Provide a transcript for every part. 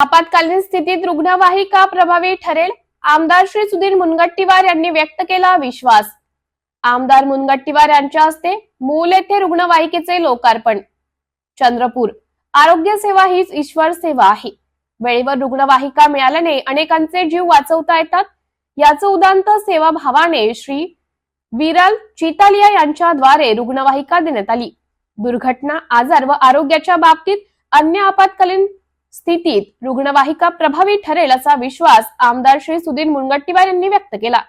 आपत्कालीन स्थितीत रुग्णवाहिका प्रभावी ठरेल आमदार श्री सुधीर मुनगट्टीवार यांनी व्यक्त केला विश्वास. आमदार मुनगट्टीवार यांच्या हस्ते मूल येथे रुग्णवाहिकेचे लोकार्पण. चंद्रपूर आरोग्य सेवा हीच ईश्वर सेवा आहे. वेळेवर रुग्णवाहिका मिळाल्याने अनेकांचे जीव वाचवता येतात. याचं उदांत सेवाभावाने श्री विरल चितालिया यांच्याद्वारे रुग्णवाहिका देण्यात आली. दुर्घटना आजार व आरोग्याच्या बाबतीत अन्य आपत्कालीन स्थितीत रुग्णवाहिका प्रभावी ठरेल असा विश्वास आमदार श्री सुधीर मुनगट्टीवार यांनी व्यक्त केला.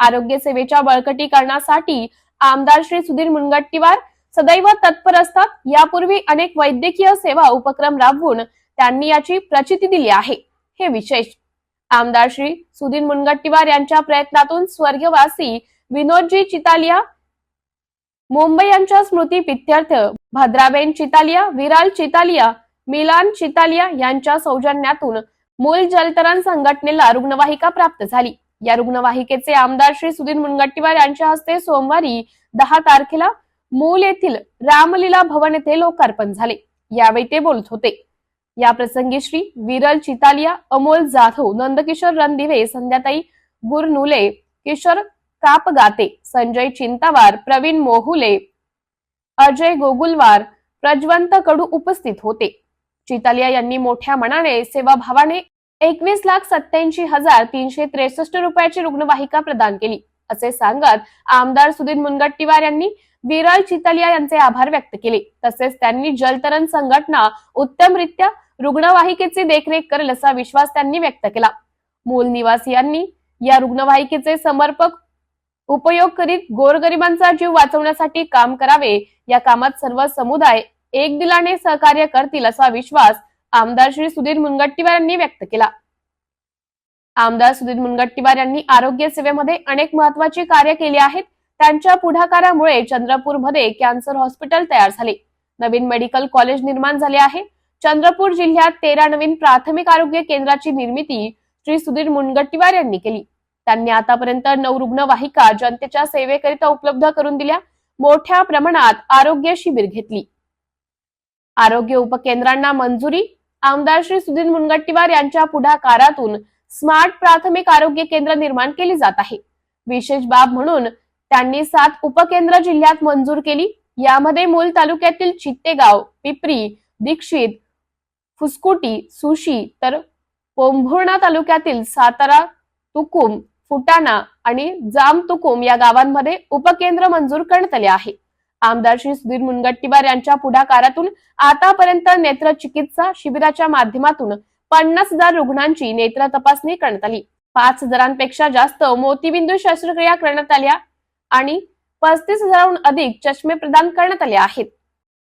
आरोग्य सेवेच्या बळकटीकरणासाठी आमदार श्री सुधीर मुनगट्टीवार सदैव तत्पर असतात. यापूर्वी अनेक वैद्यकीय सेवा उपक्रम राबवून त्यांनी याची प्रचिती दिली आहे. हे विशेष आमदार श्री सुधीर मुनगट्टीवार यांच्या प्रयत्नातून स्वर्गवासी विनोदजी चितालिया मुंबई यांच्या स्मृती पित्यर्थ भद्राबेन चितालिया विराल चितालिया मिलान चितालिया यांच्या सौजन्यातून मूल जलतरण संघटनेला रुग्णवाहिका प्राप्त झाली. या रुग्णवाहिकेचे आमदार श्री सुधीर मुनगट्टीवार यांच्या हस्ते सोमवारी दहा तारखेला मूल येथील रामलीला भवन येथे लोकार्पण झाले. यावेळी ते बोलत होते. या प्रसंगी श्री विरल चितालिया अमोल जाधव नंदकिशोर रणदिवे संध्याताई गुरनुले किशोर कापगाते संजय चिंतावार प्रवीण मोहुले अजय गोगुलवार प्रज्वंत कडू उपस्थित होते. चितालिया यांनी मोठ्या मनाने सेवाभावाने एकवीस लाख सत्याऐंशी हजार तीनशे त्रेसष्ट रुपयाची रुग्णवाहिका प्रदान केली. असे सांगत आमदार सुधीर मुनगट्टीवार यांनी विरल चितालिया यांचे आभार व्यक्त केले. तसेच त्यांनी जलतरण संघटना उत्तमरित्या रुग्णवाहिकेची देखरेख करेल असा विश्वास त्यांनी व्यक्त केला. मूल निवासियांनी या रुग्णवाहिकेचे समर्पक उपयोग करीत गोरगरिबांचा जीव वाचवण्यासाठी काम करावे या कामात सर्व समुदाय एक दिलाने सहकार्य करतील असा विश्वास आमदार श्री सुधीर मुनगट्टीवार यांनी व्यक्त केला. आमदार सुधीर मुनगट्टीवार यांनी आरोग्य सेवेमध्ये अनेक महत्वाची कार्य केली आहेत. त्यांच्या पुढाकारामुळे चंद्रपूरमध्ये कॅन्सर हॉस्पिटल तयार झाले. नवीन मेडिकल कॉलेज निर्माण झाले आहे. चंद्रपूर जिल्ह्यात तेरा नवीन प्राथमिक आरोग्य केंद्राची निर्मिती श्री सुधीर मुनगट्टीवार यांनी केली. त्यांनी आतापर्यंत नऊ रुग्णवाहिका जनतेच्या सेवेकरिता उपलब्ध करून दिल्या. मोठ्या प्रमाणात आरोग्य शिबिर घेतली. आरोग्य उपकेंद्रांना मंजुरी. आमदार श्री सुधीर मुनगट्टीवार यांच्या पुढाकारातून स्मार्ट प्राथमिक आरोग्य केंद्र निर्माण केली जात आहे. विशेष बाब म्हणून त्यांनी सात उपकेंद्र जिल्ह्यात मंजूर केली. यामध्ये मूल तालुक्यातील चित्तेगाव पिपरी दीक्षित फुसकुटी सुशी तर पोंभुर्णा तालुक्यातील सातारा तुकुम फुटाणा आणि जाम तुकुम या गावांमध्ये उपकेंद्र मंजूर करण्यात आले आहे. आमदार श्री सुधीर मुनगट्टीवार यांच्या पुढाकारातून आतापर्यंत नेत्र चिकित्सा शिबिराच्या माध्यमातून पन्नास हजार रुग्णांची नेत्र तपासणी करण्यात आली. पाच हजारांपेक्षा जास्त मोतीबिंदू शस्त्रक्रिया करण्यात आल्या आणि पस्तीस हजाराहून अधिक चष्मे प्रदान करण्यात आले आहेत.